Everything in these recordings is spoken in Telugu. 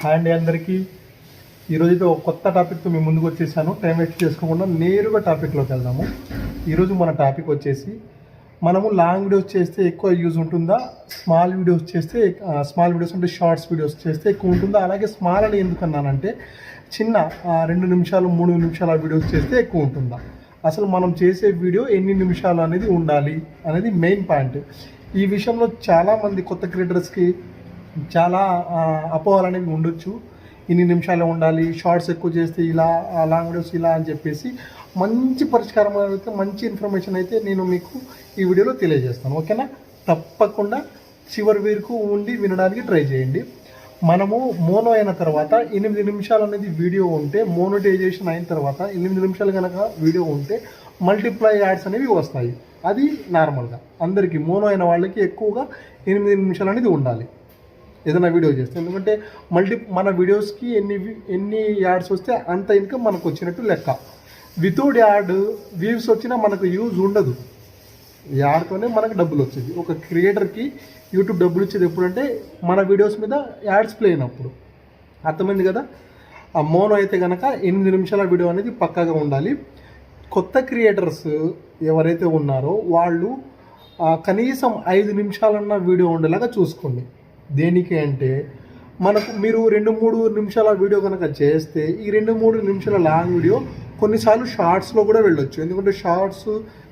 హాయ్ అండి అందరికీ. ఈరోజు అయితే ఒక కొత్త టాపిక్తో మేము ముందుకు వచ్చేసాను. టైం వేస్ట్ చేసుకోకుండా నేరుగా టాపిక్లోకి వెళ్దాము. ఈరోజు మన టాపిక్ వచ్చేసి మనము లాంగ్ వీడియోస్ చేస్తే ఎక్కువ యూజ్ ఉంటుందా? స్మాల్ వీడియోస్ చేస్తే స్మాల్ వీడియోస్ అంటే షార్ట్స్ వీడియోస్ చేస్తే ఎక్కువ ఉంటుందా? అలాగే స్మాల్ అని ఎందుకన్నానంటే చిన్న రెండు నిమిషాలు మూడు నిమిషాల వీడియోస్ చేస్తే ఎక్కువ ఉంటుందా? అసలు మనం చేసే వీడియో ఎన్ని నిమిషాలు అనేది ఉండాలి అనేది మెయిన్ పాయింట్ ఈ విషయంలో చాలామంది కొత్త క్రియేటర్స్కి చాలా అపోహలు అనేవి ఉండొచ్చు. ఇన్ని నిమిషాలు ఉండాలి షార్ట్స్ ఎక్కువ చేస్తే ఇలా లాంగ్ వీడియోస్ ఇలా అని చెప్పేసి మంచి పరిష్కారం అయితే మంచి ఇన్ఫర్మేషన్ అయితే నేను మీకు ఈ వీడియోలో తెలియజేస్తాను. ఓకేనా? తప్పకుండా చివరి వరకు ఉండి వినడానికి ట్రై చేయండి. మనము మోనో అయిన తర్వాత ఎనిమిది నిమిషాలు అనేది వీడియో ఉంటే మోనోటైజేషన్ అయిన తర్వాత ఎనిమిది నిమిషాలు కనుక వీడియో ఉంటే మల్టిప్లై యాడ్స్ అనేవి వస్తాయి. అది నార్మల్గా. అందరికీ మోనో అయిన వాళ్ళకి ఎక్కువగా ఎనిమిది నిమిషాలు అనేది ఉండాలి. ఏదైనా వీడియో చేస్తే. ఎందుకంటే మల్టీ మన వీడియోస్కి ఎన్ని ఎన్ని యాడ్స్ వస్తే అంత ఇన్కమ్ మనకు వచ్చినట్టు లెక్క. వితౌట్ యాడ్ వ్యూస్ వచ్చినా మనకు యూజ్ ఉండదు. యాడ్తోనే మనకు డబ్బులు వచ్చేది. ఒక క్రియేటర్కి యూట్యూబ్ డబ్బులు ఇచ్చేది ఎప్పుడంటే మన వీడియోస్ మీద యాడ్స్ ప్లే అయినప్పుడు. అర్థమైంది కదా? ఆ మోనో అయితే కనుక ఎనిమిది నిమిషాల వీడియో అనేది పక్కాగా ఉండాలి. కొత్త క్రియేటర్స్ ఎవరైతే ఉన్నారో వాళ్ళు కనీసం ఐదు నిమిషాలన్న వీడియో ఉండేలాగా చూసుకోండి. దేనికి అంటే మనకు మీరు రెండు మూడు నిమిషాల వీడియో కనుక చేస్తే ఈ రెండు మూడు నిమిషాల లాంగ్ వీడియో కొన్నిసార్లు షార్ట్స్లో కూడా వెళ్ళొచ్చు. ఎందుకంటే షార్ట్స్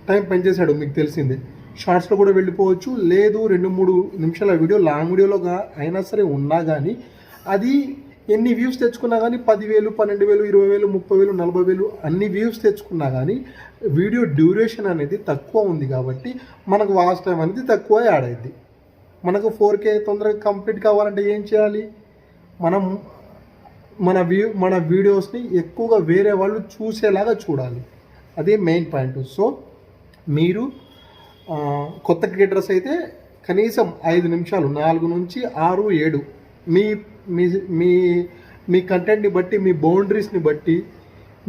టైం పనిచేశాడు మీకు తెలిసిందే. షార్ట్స్లో కూడా వెళ్ళిపోవచ్చు. లేదు రెండు మూడు నిమిషాల వీడియో లాంగ్ వీడియోలో అయినా సరే ఉన్నా కానీ అది ఎన్ని వ్యూస్ తెచ్చుకున్నా కానీ పదివేలు పన్నెండు వేలు ఇరవై వేలు ముప్పై వేలు నలభై వేలు అన్ని వ్యూస్ తెచ్చుకున్నా కానీ వీడియో డ్యూరేషన్ అనేది తక్కువ ఉంది కాబట్టి మనకు వాచ్ టైం అనేది తక్కువ యాడ్ అయింది మనకు ఫోర్ కే తొందరగా కంప్లీట్ కావాలంటే ఏం చేయాలి? మనం మన వ్యూ మన వీడియోస్ని ఎక్కువగా వేరే వాళ్ళు చూసేలాగా చూడాలి. అదే మెయిన్ పాయింట్ సో మీరు కొత్త క్రియేటర్స్ అయితే కనీసం ఐదు నిమిషాలు నాలుగు నుంచి ఆరు ఏడు మీ మీ మీ మీ కంటెంట్ని బట్టి మీ బౌండరీస్ని బట్టి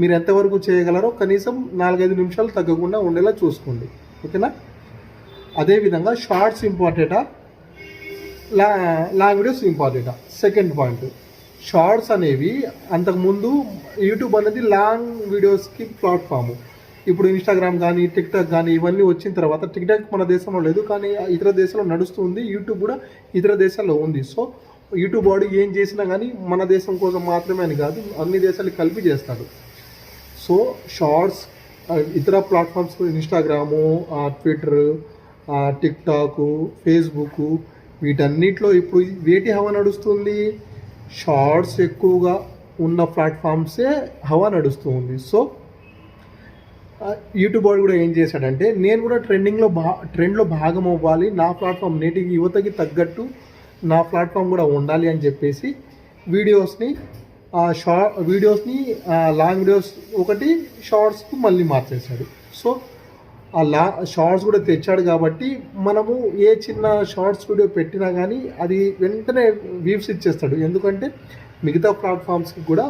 మీరు ఎంతవరకు చేయగలరో కనీసం నాలుగైదు నిమిషాలు తగ్గకుండా ఉండేలా చూసుకోండి. ఓకేనా? అదేవిధంగా షార్ట్స్ ఇంపార్టెంటా లా long videos important second point shorts అనేవి అంతకుముందు యూట్యూబ్ అనేది లాంగ్ వీడియోస్కి ప్లాట్ఫామ్ ఇప్పుడు ఇన్స్టాగ్రామ్ కానీ టిక్టాక్ కానీ ఇవన్నీ వచ్చిన తర్వాత టిక్టాక్ మన దేశంలో లేదు కానీ ఇతర దేశాల్లో నడుస్తుంది యూట్యూబ్ కూడా ఇతర దేశాల్లో ఉంది. సో యూట్యూబ్ వాడు ఏం చేసినా కానీ మన దేశం కోసం మాత్రమే అని కాదు అన్ని దేశాలు కలిపి చేస్తాడు. సో షార్ట్స్ ఇతర ప్లాట్ఫామ్స్ ఇన్స్టాగ్రాము ట్విట్టర్ ఆ, టిక్టాక్ ఫేస్బుక్ వీటన్నిటిలో ఇప్పుడు వేటి హవా నడుస్తుంది? షార్ట్స్ ఎక్కువగా ఉన్న ప్లాట్ఫామ్సే హవా నడుస్తుంది. సో యూట్యూబ్ వాడు కూడా ఏం చేశాడంటే నేను కూడా ట్రెండింగ్లో భా ట్రెండ్లో భాగం అవ్వాలి నా ప్లాట్ఫామ్ నేటికి యువతకి తగ్గట్టు నా ప్లాట్ఫామ్ కూడా ఉండాలి అని చెప్పేసి వీడియోస్ని షార్ట్ వీడియోస్ని లాంగ్ వీడియోస్ ఒకటి షార్ట్స్కి మళ్ళీ మార్చేశాడు. సో ఆ లా షార్ట్స్ కూడా తెచ్చాడు కాబట్టి మనము ఏ చిన్న షార్ట్స్ వీడియో పెట్టినా కానీ అది వెంటనే వ్యూస్ ఇచ్చేస్తాడు. ఎందుకంటే మిగతా ప్లాట్ఫామ్స్కి కూడా